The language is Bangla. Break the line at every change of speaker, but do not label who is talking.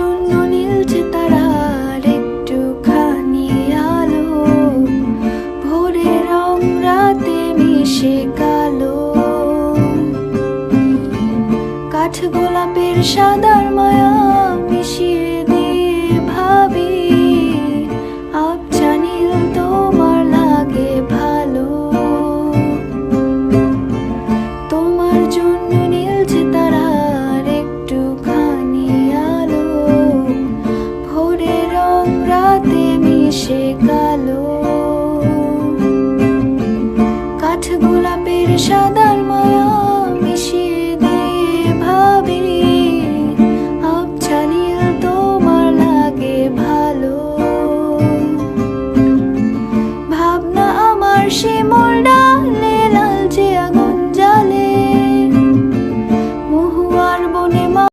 জন্য নীলছে একটু খানি আলো। ভোরে রং রাতে মিশে কালো। কাঠ গোলাপের সাদার মায়া কালো। কাঠ গোলাপের সাদার মায়া মিশিয়ে দিয়ে ভাবি আবছালিয়ে তোমার লাগে ভালো। ভাবনা আমার সে শিমুল